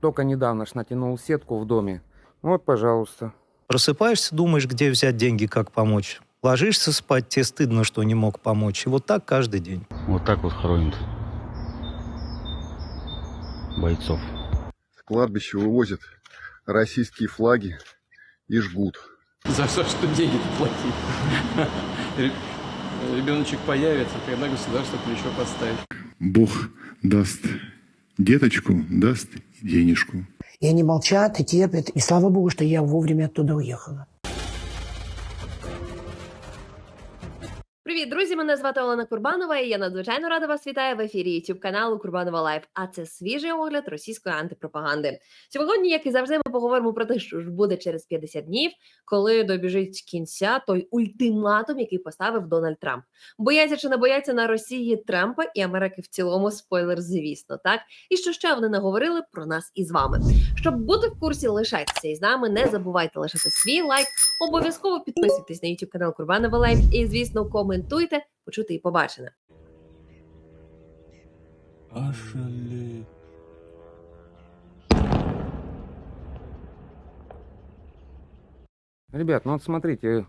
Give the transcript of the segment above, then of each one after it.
Только недавно ж натянул сетку в доме. Вот, пожалуйста. Просыпаешься, думаешь, где взять деньги, как помочь. Ложишься спать, тебе стыдно, что не мог помочь. И вот так каждый день. Вот так вот хоронят бойцов. С кладбища вывозят российские флаги и жгут. За что, что деньги платить? Ре- Ребеночек появится, когда государство плечо подставит. Бог даст деточку, даст денежку. И они молчат и терпят. И слава богу, что я вовремя оттуда уехала. Привіт, друзі! Мене звати Олена Курбанова, і я надзвичайно рада вас вітаю в ефірі youtube каналу Курбанова Лайф. А це свіжий огляд російської антипропаганди. Сьогодні, як і завжди, ми поговоримо про те, що ж буде через 50 днів, коли добіжить кінця той ультиматум, який поставив Дональд Трамп. Бояться чи не бояться на Росії Трампа і Америки в цілому. Спойлер, звісно, так. І що ще вони наговорили про нас із вами. Щоб бути в курсі, лишайтеся із нами. Не забувайте лишати свій лайк. Обов'язково підписуйтесь на YouTube канал Курбанова Лайф і, звісно, коментуйте, почути і побачене. Ребят, ну вот смотрите.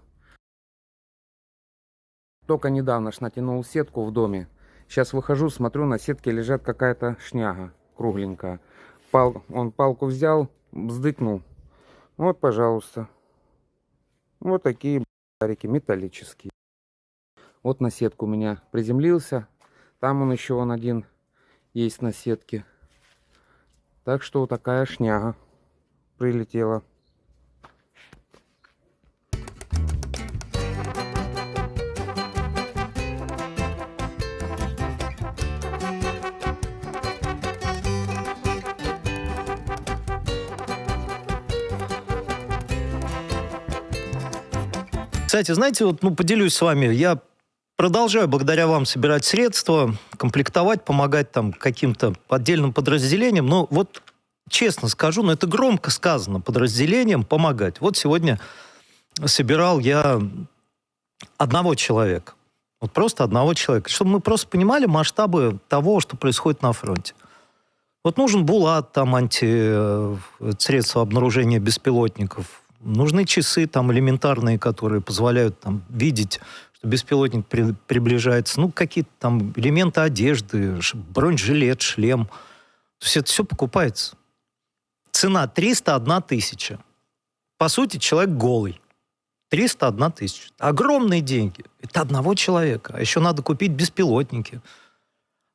Только недавно ж натянул сетку в доме. Сейчас выхожу, смотрю, на сетке лежит какая-то шняга кругленькая. Пал, он палку взял, вздыкнул. Вот, пожалуйста. Вот такие шарики металлические. Вот на сетку у меня приземлился. Там он еще он один есть на сетке. Так что вот такая шняга прилетела. Кстати, знаете, вот, ну, поделюсь с вами, я продолжаю благодаря вам собирать средства, комплектовать, помогать там каким-то отдельным подразделениям. Но вот честно скажу, но это громко сказано, подразделениям помогать. Вот сегодня собирал я одного человека. Вот просто одного человека. Чтобы мы просто понимали масштабы того, что происходит на фронте. Вот нужен Булат, там, анти, э, средства обнаружения беспилотников. Нужны часы там элементарные, которые позволяют там видеть, беспилотник при- приближается. Ну, какие-то там элементы одежды, бронежилет, шлем. То есть это все покупается. Цена 301 тысяча. По сути, человек голый. 301 тысяча. Огромные деньги. Это одного человека. А еще надо купить беспилотники.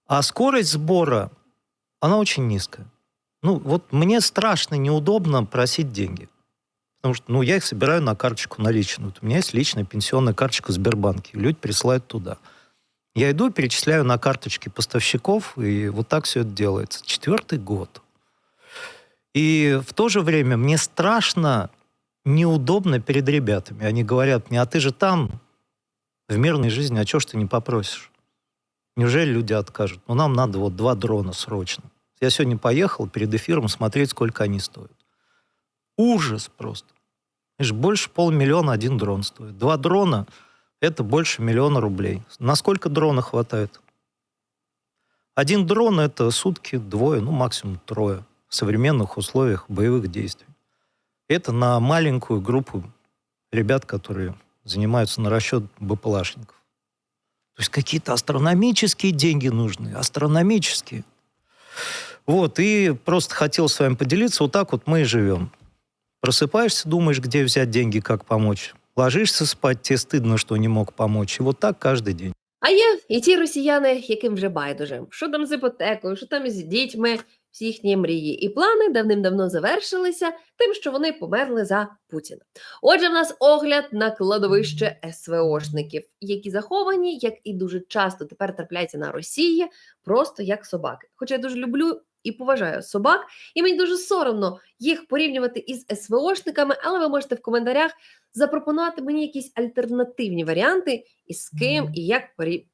А скорость сбора, она очень низкая. Ну, вот мне страшно неудобно просить деньги. Потому что, ну, я их собираю на карточку наличную. Вот у меня есть личная пенсионная карточка в Сбербанке. Люди присылают туда. Я иду, перечисляю на карточки поставщиков, и вот так все это делается. Четвертый год. И в то же время мне страшно неудобно перед ребятами. Они говорят мне, а ты же там, в мирной жизни, а чего ж ты не попросишь? Неужели люди откажут? Ну, нам надо вот два дрона срочно. Я сегодня поехал перед эфиром смотреть, сколько они стоят. Ужас просто. Знаешь, больше полмиллиона один дрон стоит. Два дрона – это больше миллиона рублей. На сколько дрона хватает? Один дрон – это сутки двое, ну, максимум трое в современных условиях боевых действий. Это на маленькую группу ребят, которые занимаются на расчет БПЛАшников. То есть какие-то астрономические деньги нужны, астрономические. Вот, и просто хотел с вами поделиться, вот так вот мы и живем. Просыпаешься, думаешь, где взять деньги, как помочь. Ложишься спать, тебе стыдно, что не мог помочь. И вот так каждый день. А є і ті росіяни, яким вже байдуже, що там з іпотекою, що там з дітьми, всі їхні мрії і плани давним-давно завершилися тим, що вони померли за Путіна. Отже, в нас огляд на кладовище СВОшників, які заховані, як і дуже часто тепер трапляються на Росії, просто як собаки. Хоча я дуже люблю і поважаю собак, і мені дуже соромно їх порівнювати із СВОшниками, але ви можете в коментарях запропонувати мені якісь альтернативні варіанти, і з ким і як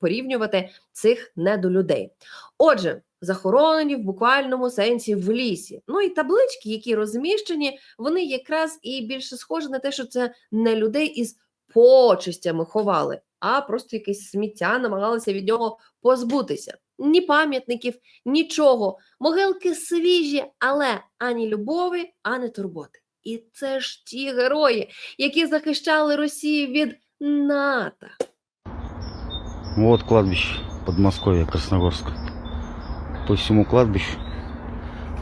порівнювати цих недолюдей. Отже, захоронені в буквальному сенсі в лісі. Ну і таблички, які розміщені, вони якраз і більше схожі на те, що це не людей із почестями ховали, а просто якесь сміття намагалися від нього позбутися. Ні пам'ятників, нічого. Могилки свіжі, але ані любові, ані турботи. І це ж ті герої, які захищали Росію від НАТО. Вот кладбище Подмосковья, Красногорск. По всему кладбищу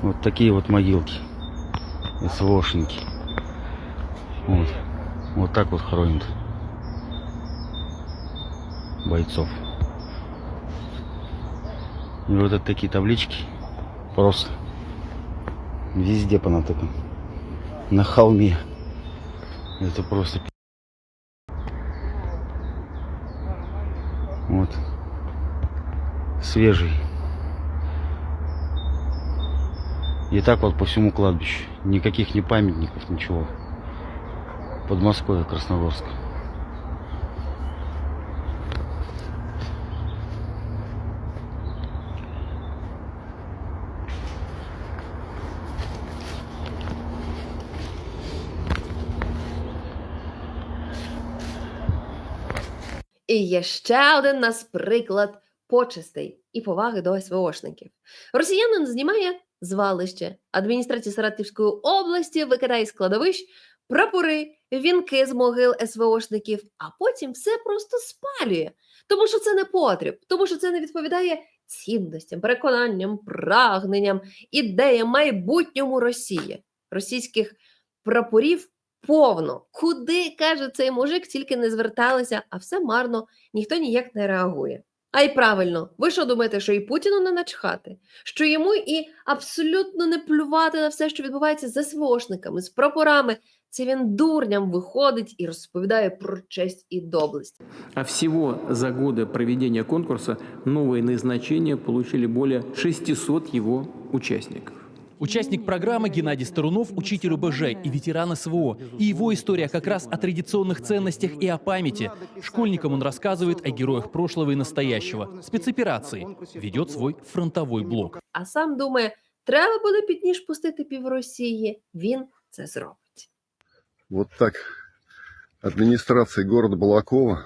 вот такие вот могилки. СВОшники. Вот. Вот так вот хоронят бойцов. И вот это такие таблички. Просто везде понатыканы. На холме. Это просто. Вот. Свежий. И так вот по всему кладбищу. Никаких ни памятников, ничего. Подмосковье, Красногорск. І є ще один нас приклад почестей і поваги до СВОшників. Росіянин знімає звалище. Адміністрація Саратівської області викидає з кладовищ прапори, вінки з могил СВОшників, а потім все просто спалює. Тому що це не потріб, тому що це не відповідає цінностям, переконанням, прагненням, ідеям майбутньому Росії. Російських прапорів повно. Куди каже цей мужик, тільки не зверталися, а все марно, ніхто ніяк не реагує. А й правильно, ви що думаєте, що і Путіну не начхати? Що йому і абсолютно не плювати на все, що відбувається з СВОшниками, з прапорами. Це він дурням виходить і розповідає про честь і доблесть. А всего за годы проведения конкурса новые назначения получили более 600 его участников. Участник программы Геннадий Старунов – учитель ОБЖ и ветеран СВО. И его история как раз о традиционных ценностях и о памяти. Школьникам он рассказывает о героях прошлого и настоящего. Спецоперации. Ведет свой фронтовой блог. А сам думає, треба буде під ніж пустити пів Росії. Він це зробить. Вот так администрация города Балакова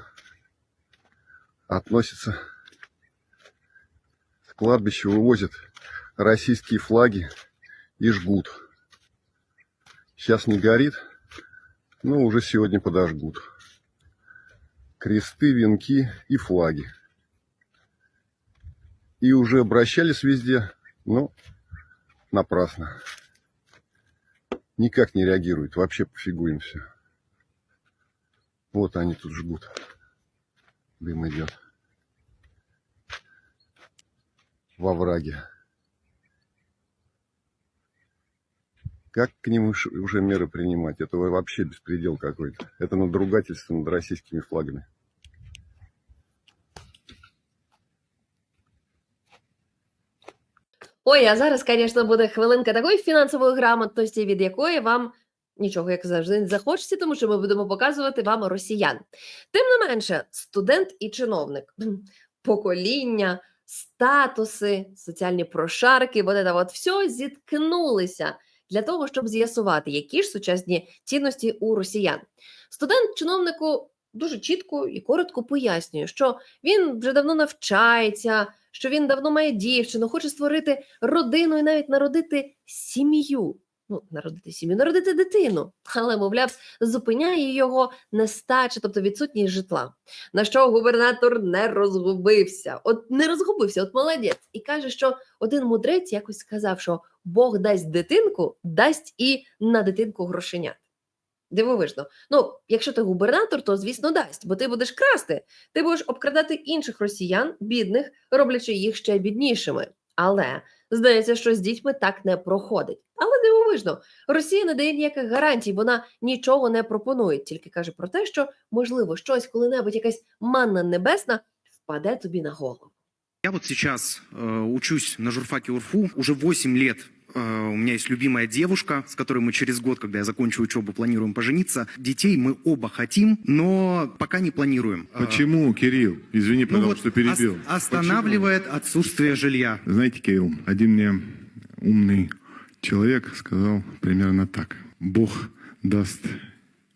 относится к кладбищу, вывозят российские флаги и жгут. Сейчас не горит, но уже сегодня подожгут. Кресты, венки и флаги. И уже обращались везде, но напрасно. Никак не реагируют, вообще пофигу им все. Вот они тут жгут. Дым идет. Во враге. Как к ним уж- уже меры принимать? Это вообще беспредел какой-то. Это надругательство над российскими флагами. Ой, а зараз, звісно, буде хвилинка такої фінансової грамотності, від якої вам нічого, як завжди, не захочеться, тому що ми будемо показувати вам росіян. Тим не менше, студент і чиновник, покоління, статуси, соціальні прошарки, вот это от все зіткнулися для того, щоб з'ясувати, які ж сучасні цінності у росіян. Студент чиновнику дуже чітко і коротко пояснює, що він вже давно навчається, що він давно має дівчину, хоче створити родину і навіть народити сім'ю. Ну, народити сім'ю, народити дитину, але, мовляв, зупиняє його нестача, тобто відсутність житла. На що губернатор не розгубився. От не розгубився, от молодець. І каже, що один мудрець якось сказав, що Бог дасть дитинку, дасть і на дитинку грошенят. Дивовижно. Ну, якщо ти губернатор, то звісно дасть, бо ти будеш красти. Ти будеш обкрадати інших росіян, бідних, роблячи їх ще біднішими. Але здається, що з дітьми так не проходить. Але дивовижно, Росія не дає ніяких гарантій, вона нічого не пропонує, тільки каже про те, що можливо щось коли-небудь якась манна небесна впаде тобі на голову. Я вот сейчас э, учусь на журфаке УРФУ уже 8 лет. Э, у меня есть любимая девушка, с которой мы через год, когда я закончу учебу, планируем пожениться. Детей мы оба хотим, но пока не планируем. Э, Почему, Кирилл? Извини, ну пожалуйста, вот что перебил. ос- останавливает отсутствие жилья. Знаете, Кирилл, один мне умный человек сказал примерно так. Бог даст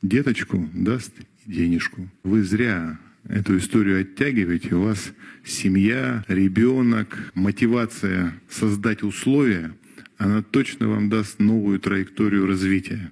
деточку, даст денежку. Вы зря эту историю оттягиваете, у вас семья, ребенок, мотивация создать условия, она точно вам даст новую траекторию развития.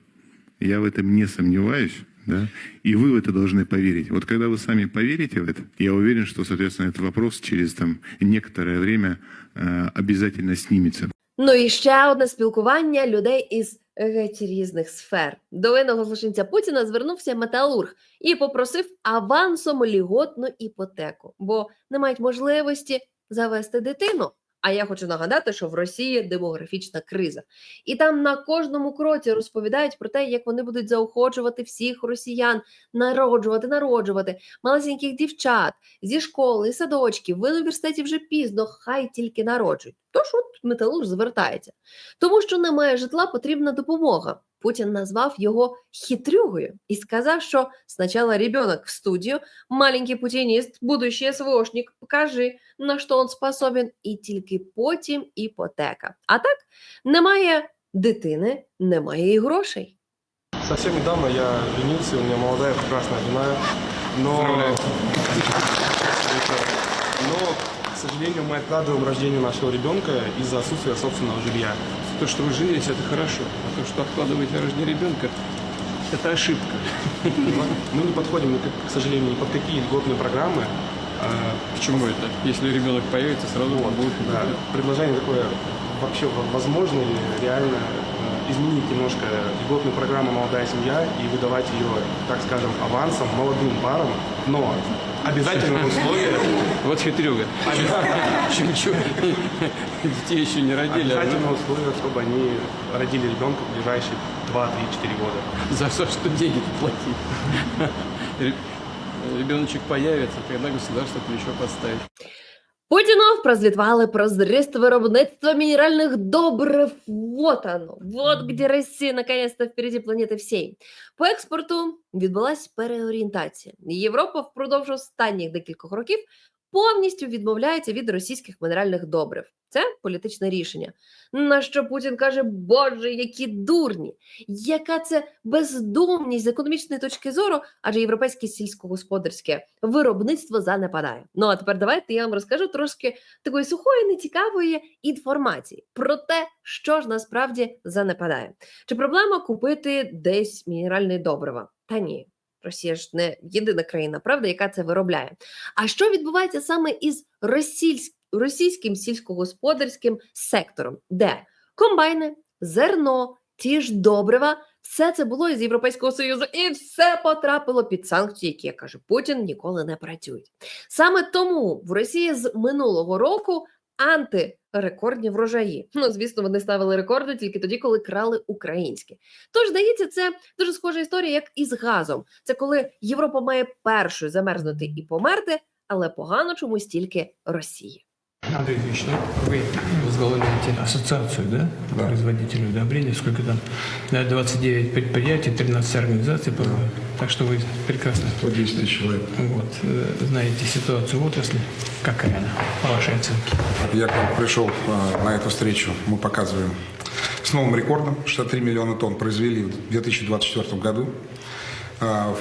Я в этом не сомневаюсь, да, и вы в это должны поверить. Вот когда вы сами поверите в это, я уверен, что, соответственно, этот вопрос через там некоторое время э, обязательно снимется. Ну і ще одне спілкування людей із геть різних сфер. До винного злочинця Путіна звернувся металург і попросив авансом ліготну іпотеку, бо не мають можливості завести дитину. А я хочу нагадати, що в Росії демографічна криза, і там на кожному кроці розповідають про те, як вони будуть заохочувати всіх росіян народжувати, народжувати малесеньких дівчат зі школи, садочків, в університеті вже пізно, хай тільки народжують. Тож от металург звертається, тому що немає житла, потрібна допомога. Путін назвав його хитрюгою і сказав, що спочатку ребенок в студію, маленький путініст, будущий СВОшник, покажи, на що він способен, і тільки потім іпотека. А так немає дитини, немає і грошей. Совсем недавно я женился, у меня молодая прекрасная жена, но... Но, к сожалению, мы откладываем рождение нашего ребенка из-за отсутствия собственного жилья. То, что вы женились, это хорошо. А то, что откладываете рождение ребенка, это ошибка. Мы не подходим, ни к к сожалению, ни под какие льготные программы. А, Почему это? Если ребенок появится, сразу Вот, будет. да. Предложение такое вообще во- возможно ли реально э, изменить немножко льготную программу «Молодая семья» и выдавать ее, так скажем, авансом молодым парам, но обязательное условие Вот хитрюга. Детей еще не родили. а Обязательное условие, чтобы они родили ребенка в ближайшие 2, 3, 4 года. За все, что деньги платить. Ре- Ребеночек появится, тогда государство плечо подставит. Путінов прозвітували про зріст виробництва мінеральних добрив. Вот оно, вот где Росія наконец-то впереді планети всієї. По експорту відбулася переорієнтація. Європа впродовж останніх декількох років повністю відмовляється від російських мінеральних добрив. Це політичне рішення. На що Путін каже: Боже, які дурні! Яка це бездумність з економічної точки зору, адже європейське сільськогосподарське виробництво занепадає. Ну а тепер давайте я вам розкажу трошки такої сухої, нецікавої інформації про те, що ж насправді занепадає. Чи проблема купити десь мінеральне добрива? Та ні. Росія ж не єдина країна, правда, яка це виробляє. А що відбувається саме із російськ... російським сільськогосподарським сектором, де комбайни, зерно, ті ж добрива, все це було із Європейського Союзу, і все потрапило під санкції, які, як каже Путін, ніколи не працюють. Саме тому в Росії з минулого року антирекордні врожаї. Ну, звісно, вони ставили рекорди тільки тоді, коли крали українські. Тож, здається, це дуже схожа історія, як із газом. Це коли Європа має першою замерзнути і померти, але погано чомусь тільки Росії. Андрей Ильич, ну, вы возглавляете ассоциацию, да, производителей удобрений, сколько там, да, 29 предприятий, 13 организаций, по-моему. так что вы прекрасно 110 тысяч человек. вот, э, знаете ситуацию в отрасли, какая она, по вашей оценке. Я к вам пришел а, на эту встречу, мы показываем с новым рекордом, 63 миллиона тонн произвели в 2024 году. А,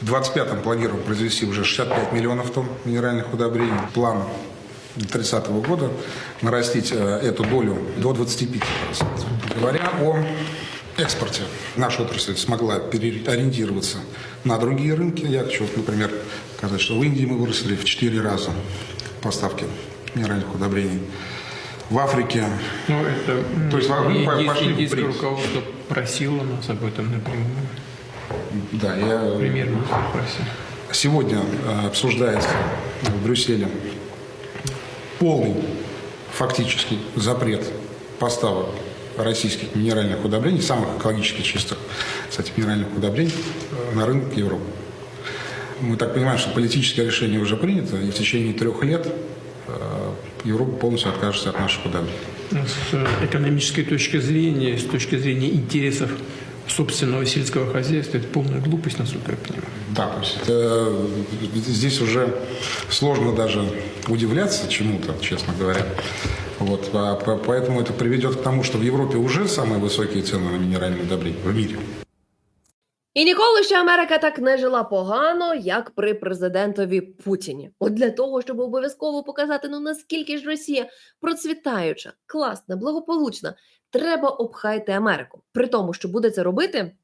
В 2025 планируем произвести уже 65 миллионов тонн минеральных удобрений. План до 30 года нарастить э, эту долю до 25%. Говоря о экспорте, наша отрасль смогла переориентироваться на другие рынки. Я хочу, например, сказать, что в Индии мы выросли в 4 раза поставки минеральных удобрений. В Африке Ну, это То есть вы и- по- и- пошли индийское БРИКС. руководство просило нас об этом напрямую, Да, я примерно просил. сегодня э, обсуждается в Брюсселе полный фактически запрет поставок российских минеральных удобрений, самых экологически чистых, кстати, минеральных удобрений э, на рынок Европы. Мы так понимаем, что политическое решение уже принято, и в течение трех лет э, Европа полностью откажется от наших удобрений. С экономической точки зрения, с точки зрения интересов собственного сельского хозяйства, это полная глупость, насколько я понимаю. Да, то есть это, здесь уже сложно даже удивляться чему-то, честно говоря. Вот, а по- поэтому это приведет к тому, что в Европе уже самые высокие цены на минеральные удобрения в мире. І ніколи ще Америка так не жила погано, як при президентові Путіні. От для того, щоб обов'язково показати, ну наскільки ж Росія процвітаюча, класна, благополучна, треба обхайти Америку. При тому, що буде це робити,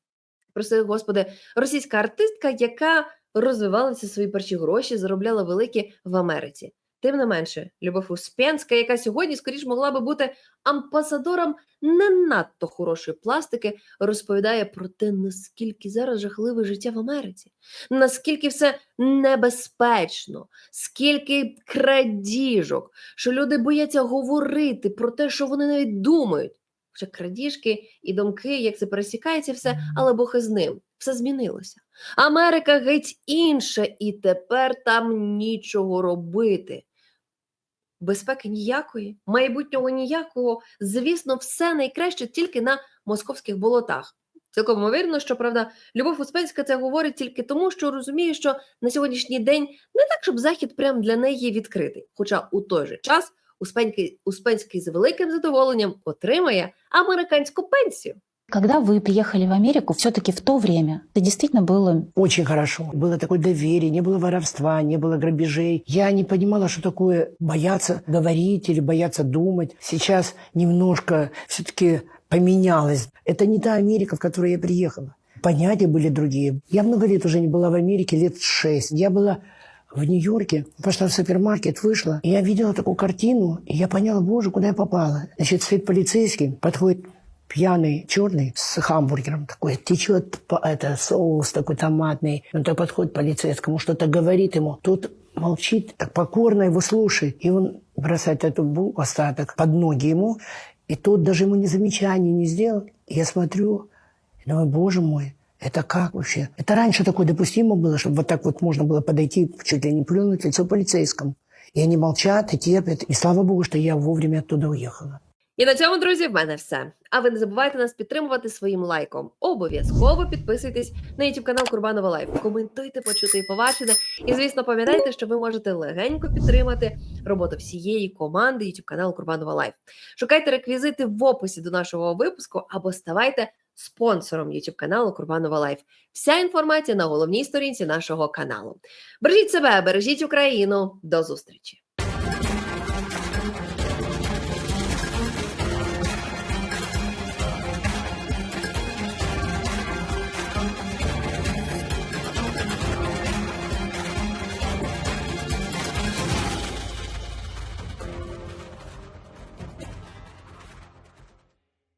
прости господи, російська артистка, яка розвивалася свої перші гроші, заробляла великі в Америці. Тим не менше, Любов Успенська, яка сьогодні скоріш могла би бути амбасадором не надто хорошої пластики, розповідає про те, наскільки зараз жахливе життя в Америці, наскільки все небезпечно, скільки крадіжок, що люди бояться говорити про те, що вони навіть думають. Хоча крадіжки і думки, як це пересікається, все, але Бог із ним. Все змінилося. Америка геть інша, і тепер там нічого робити. Безпеки ніякої, майбутнього ніякого. Звісно, все найкраще тільки на московських болотах. Цілком ймовірно, що правда, Любов Успенська це говорить тільки тому, що розуміє, що на сьогоднішній день не так, щоб захід прям для неї відкритий. Хоча у той же час Успенський, Успенський з великим задоволенням отримає американську пенсію. Когда вы приехали в Америку, все-таки в то время это действительно было Очень хорошо. Было такое доверие, не было воровства, не было грабежей. Я не понимала, что такое бояться говорить или бояться думать. Сейчас немножко все-таки поменялось. Это не та Америка, в которую я приехала. Понятия были другие. Я много лет уже не была в Америке, лет шесть. Я была в Нью-Йорке, пошла в супермаркет, вышла, и я видела такую картину, и я поняла, боже, куда я попала. Значит, стоит полицейский, подходит пьяный черный с хамбургером такой, течет это, соус такой томатный. Он так подходит полицейскому, что-то говорит ему. Тот молчит, так покорно его слушает. И он бросает эту булку, остаток под ноги ему. И тот даже ему ни замечания не сделал. И я смотрю, и думаю, боже мой, это как вообще? Это раньше такое допустимо было, чтобы вот так вот можно было подойти, чуть ли не плюнуть лицо полицейскому. И они молчат и терпят. И слава богу, что я вовремя оттуда уехала. І на цьому, друзі, в мене все. А ви не забувайте нас підтримувати своїм лайком. Обов'язково підписуйтесь на YouTube канал Курбанова Лайф. Коментуйте, почути і побачите. І звісно, пам'ятайте, що ви можете легенько підтримати роботу всієї команди YouTube каналу Курбанова Лайф. Шукайте реквізити в описі до нашого випуску або ставайте спонсором YouTube каналу Курбанова Лайф. Вся інформація на головній сторінці нашого каналу. Бережіть себе, бережіть Україну. До зустрічі!